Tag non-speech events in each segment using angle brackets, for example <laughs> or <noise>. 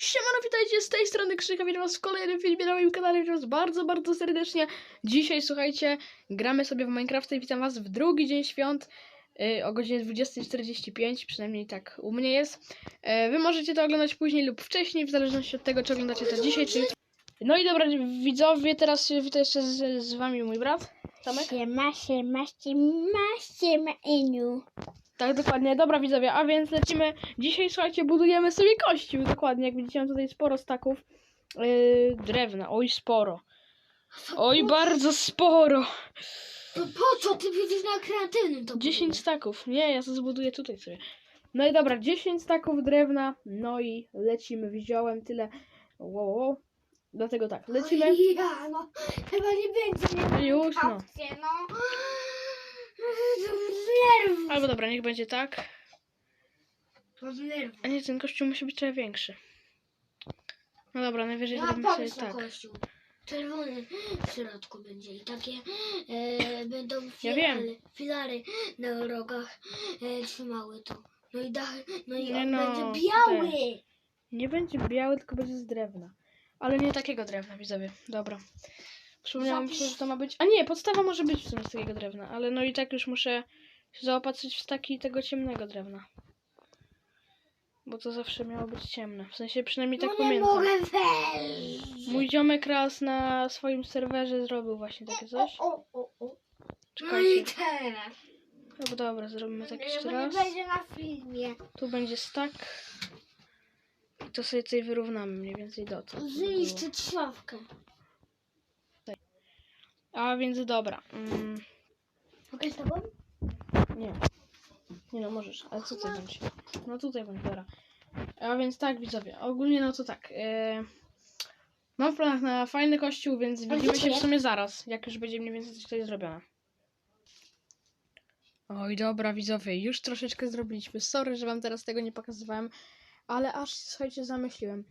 Siemano, witajcie z tej strony Krzyka, witam was w kolejnym filmie na moim kanale, witam was bardzo, bardzo serdecznie. Dzisiaj, słuchajcie, gramy sobie w Minecrafta i witam was w drugi dzień świąt yy, o godzinie 20.45, przynajmniej tak u mnie jest. Yy, wy możecie to oglądać później lub wcześniej, w zależności od tego, czy oglądacie to dzisiaj, czy. No i dobra, widzowie, teraz witam jeszcze z, z wami mój brat, Tomek. Siema, siema, siema, siema, Eniu. Tak, dokładnie. Dobra, widzowie, a więc lecimy. Dzisiaj, słuchajcie, budujemy sobie kościół. Dokładnie, jak widzicie, mam tutaj sporo staków yy, drewna. Oj, sporo. Oj, bardzo sporo. To po co ty będziesz na kreatywnym to 10 staków. Nie, ja to zbuduję tutaj sobie. No i dobra, 10 staków drewna. No i lecimy. Wziąłem tyle. Wow, wow. Dlatego tak, lecimy. Ja, no, chyba nie będzie mnie Już, no. kapcie, no. Albo dobra, niech będzie tak. To z nerwów. A nie, ten kościół musi być trochę większy. No dobra, najwyżej Ja zrobimy sobie tak. kościół. Czerwony w środku będzie i takie e, będą Ja filary, wiem. filary na rogach e, trzymały to. No i dach, no i Nie on no, będzie biały. Nie będzie biały, tylko będzie z drewna. Ale nie takiego drewna, widzowie. Dobra. Przypomniałam Zapisz. sobie, że to ma być. A nie, podstawa może być w sumie z takiego drewna, ale no i tak już muszę się zaopatrzyć w taki tego ciemnego drewna. Bo to zawsze miało być ciemne. W sensie przynajmniej tak no nie pamiętam. mogę wejść. Mój ziomek raz na swoim serwerze zrobił właśnie takie coś. O, o, o. No Czekajcie. i teraz. No dobra, zrobimy tak jeszcze raz. będzie na filmie. Tu będzie stack. I to sobie tutaj wyrównamy mniej więcej dotąd. żeby było. Zniszczyć szafkę. A więc dobra. Mm, Mogę z tobą? Nie. Nie no, możesz, ale co tutaj bądź? No tutaj bądź, dobra. A więc tak, widzowie, ogólnie no to tak. E, mam w planach na fajny kościół, więc widzimy się w sumie zaraz, jak już będzie mniej więcej coś tutaj zrobione. Oj, dobra, widzowie, już troszeczkę zrobiliśmy. Sorry, że wam teraz tego nie pokazywałem, ale aż, słuchajcie, zamyśliłem.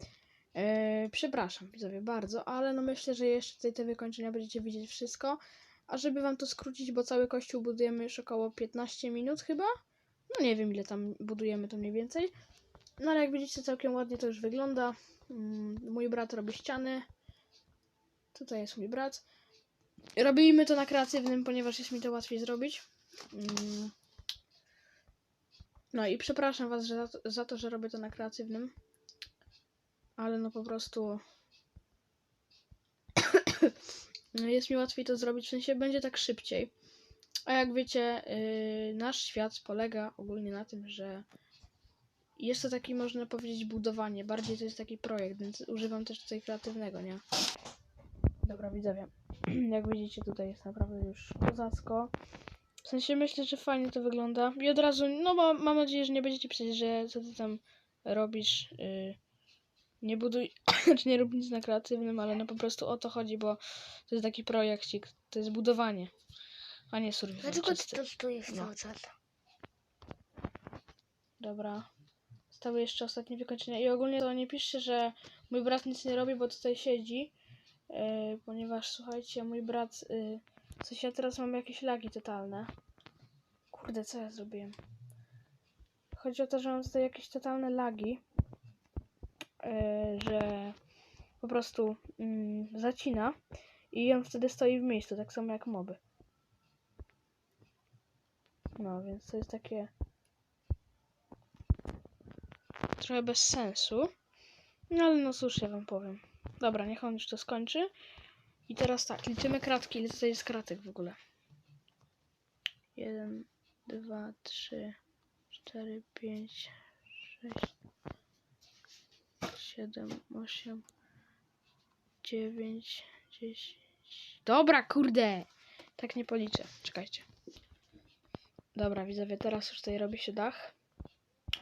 E, przepraszam, widzowie, bardzo, ale no myślę, że jeszcze tutaj te wykończenia będziecie widzieć wszystko. A żeby wam to skrócić, bo cały kościół budujemy już około 15 minut chyba. No nie wiem ile tam budujemy to mniej więcej. No ale jak widzicie całkiem ładnie to już wygląda. Mm, Mój brat robi ściany. Tutaj jest mój brat. Robimy to na kreatywnym, ponieważ jest mi to łatwiej zrobić. Mm. No i przepraszam was za, to, za to, że robię to na kreatywnym. Ale no po prostu <coughs> jest mi łatwiej to zrobić, w sensie będzie tak szybciej. A jak wiecie, yy, nasz świat polega ogólnie na tym, że jest to taki, można powiedzieć, budowanie. Bardziej to jest taki projekt, więc używam też tutaj kreatywnego, nie? Dobra, widzowie. <clears throat> Jak widzicie, tutaj jest naprawdę już kozacko. W sensie myślę, że fajnie to wygląda. I od razu, no bo mam nadzieję, że nie będziecie pisać, że co ty tam robisz. Yy, nie buduj, <laughs> czy nie rób nic na kreatywnym, ale no po prostu o to chodzi, bo to jest taki projekcik, to jest budowanie, a nie survival Dlaczego ty czysty. to stoisz No. cały czas? Dobra. Stały jeszcze ostatnie wykończenia. I ogólnie to nie piszcie, że mój brat nic nie robi, bo tutaj siedzi. Yy, ponieważ słuchajcie, mój brat. Yy, coś ja teraz mam jakieś lagi totalne. Kurde, co ja zrobiłem? Chodzi o to, że mam tutaj jakieś totalne lagi. Yy, że po prostu mm, zacina. I on wtedy stoi w miejscu, tak samo jak moby. No, więc to jest takie trochę bez sensu. No ale no cóż, ja wam powiem. Dobra, niech on już to skończy. I teraz tak, liczymy kratki. Ile tutaj jest kratek w ogóle? Jeden, dwa, trzy, cztery, pięć, sześć, siedem, osiem, dziewięć, dziesięć. Dobra, kurde! Tak nie policzę. Czekajcie. Dobra, widzowie, teraz już tutaj robi się dach.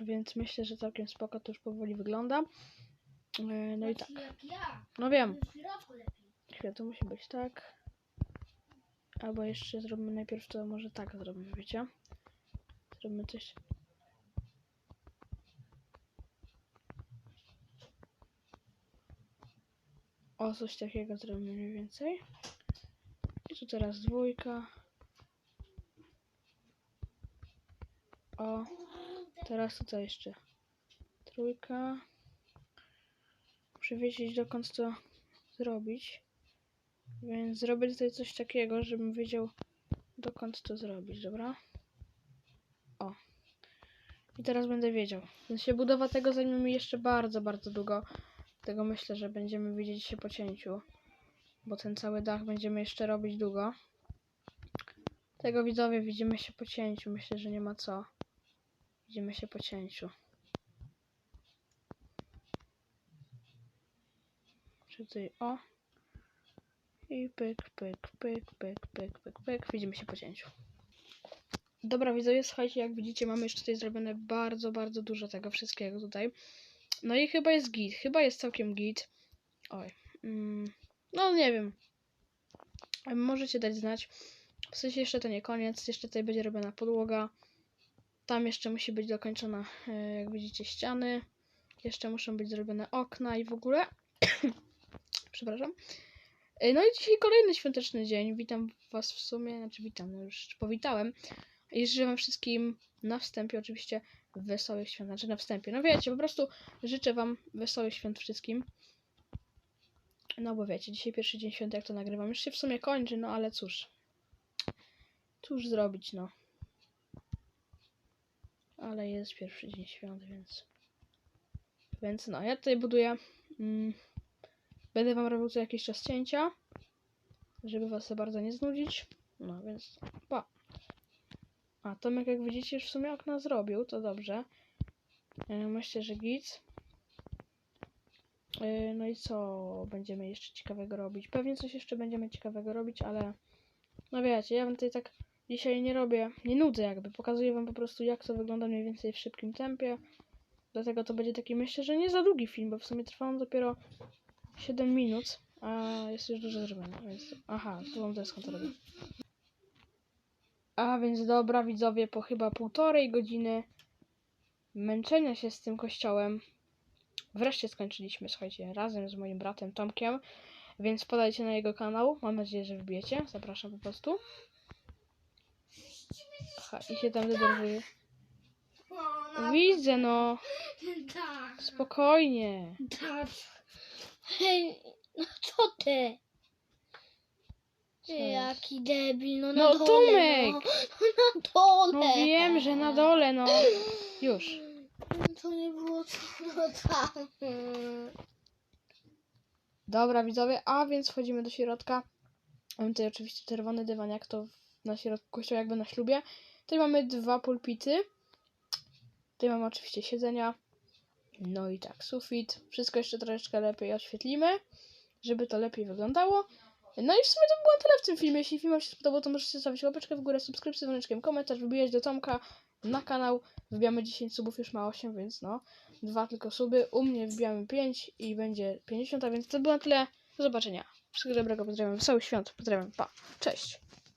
Więc myślę, że całkiem spoko to już powoli wygląda. E, No i tak. No wiem, chwilę, to musi być tak. Albo jeszcze zrobimy najpierw to może tak zrobimy, wiecie? Zrobimy coś. O, coś takiego zrobimy mniej więcej. I tu teraz dwójka. O, teraz tutaj jeszcze trójka. przewiedzieć dokąd to zrobić. Więc zrobię tutaj coś takiego, żebym wiedział dokąd to zrobić, dobra? O. I teraz będę wiedział. Więc się budowa tego zajmie mi jeszcze bardzo, bardzo długo. Tego myślę, że będziemy widzieć się po cięciu. Bo ten cały dach będziemy jeszcze robić długo. Tego widzowie widzimy się po cięciu. Myślę, że nie ma co. Widzimy się po cięciu. Czy tutaj o. I pyk, pyk, pyk, pyk, pyk, pyk, pyk. Widzimy się po cięciu. Dobra, widzowie, słuchajcie, jak widzicie, mamy już tutaj zrobione bardzo, bardzo dużo tego wszystkiego tutaj. No i chyba jest git, chyba jest całkiem git. Oj, mm, no nie wiem. Możecie dać znać. W sensie jeszcze to nie koniec, jeszcze tutaj będzie robiona podłoga. Tam jeszcze musi być dokończona, e, jak widzicie, ściany. Jeszcze muszą być zrobione okna i w ogóle. <coughs> Przepraszam. E, No i dzisiaj kolejny świąteczny dzień. Witam Was w sumie, znaczy witam, no już powitałem. I życzę Wam wszystkim na wstępie oczywiście wesołych świąt. Znaczy na wstępie, no wiecie, po prostu życzę Wam wesołych świąt wszystkim. No bo wiecie, dzisiaj pierwszy dzień świąt, jak to nagrywam. Już się w sumie kończy, no ale cóż. Cóż zrobić, no. Ale jest pierwszy dzień świąt, więc... Więc no, ja tutaj buduję... Mm, będę Wam robił co jakiś czas cięcia, żeby Was bardzo nie znudzić. No, więc pa. A Tomek, jak widzicie, już w sumie okna zrobił, to dobrze. E, Myślę, że git. E, No i co będziemy jeszcze ciekawego robić? Pewnie coś jeszcze będziemy ciekawego robić, ale no wiecie, ja wam tutaj tak dzisiaj nie robię, nie nudzę jakby, pokazuję wam po prostu jak to wygląda mniej więcej w szybkim tempie. Dlatego to będzie taki, myślę, że nie za długi film, bo w sumie trwa on dopiero 7 minut, a jest już dużo zrobione, więc... Aha, tu wam teraz to robię. A więc dobra, widzowie, po chyba półtorej godziny męczenia się z tym kościołem, wreszcie skończyliśmy, słuchajcie, razem z moim bratem Tomkiem, więc podajcie na jego kanał, mam nadzieję, że wbijecie, zapraszam po prostu. Aha, i się tam denerwuje. Widzę, no, Tak, spokojnie. tak. Hej, no co ty? Jest? Jaki debil, no na No, dole. Tomek! No, <laughs> no na dole. No wiem, że na dole, no. Już. To nie było co, no tam. Dobra, widzowie, a więc wchodzimy do środka. Mamy tutaj oczywiście czerwony dywan, jak to na środku kościoła, jakby na ślubie. Tutaj mamy dwa pulpity. Tutaj mamy oczywiście siedzenia. No i tak, sufit. Wszystko jeszcze troszeczkę lepiej oświetlimy, żeby to lepiej wyglądało. No i w sumie to było tyle w tym filmie. Jeśli film się spodobał, to możecie zostawić łapeczkę w górę, subskrypcję, dzwoneczkiem, komentarz, wybijać do Tomka na kanał. Wbijamy 10 subów, już ma 8, więc no. Dwa tylko suby. U mnie wbijamy 5 i będzie 50, a więc to było na tyle. Do zobaczenia. Wszystkiego dobrego, pozdrawiam. Wesołych świąt. Pozdrawiam. Pa. Cześć.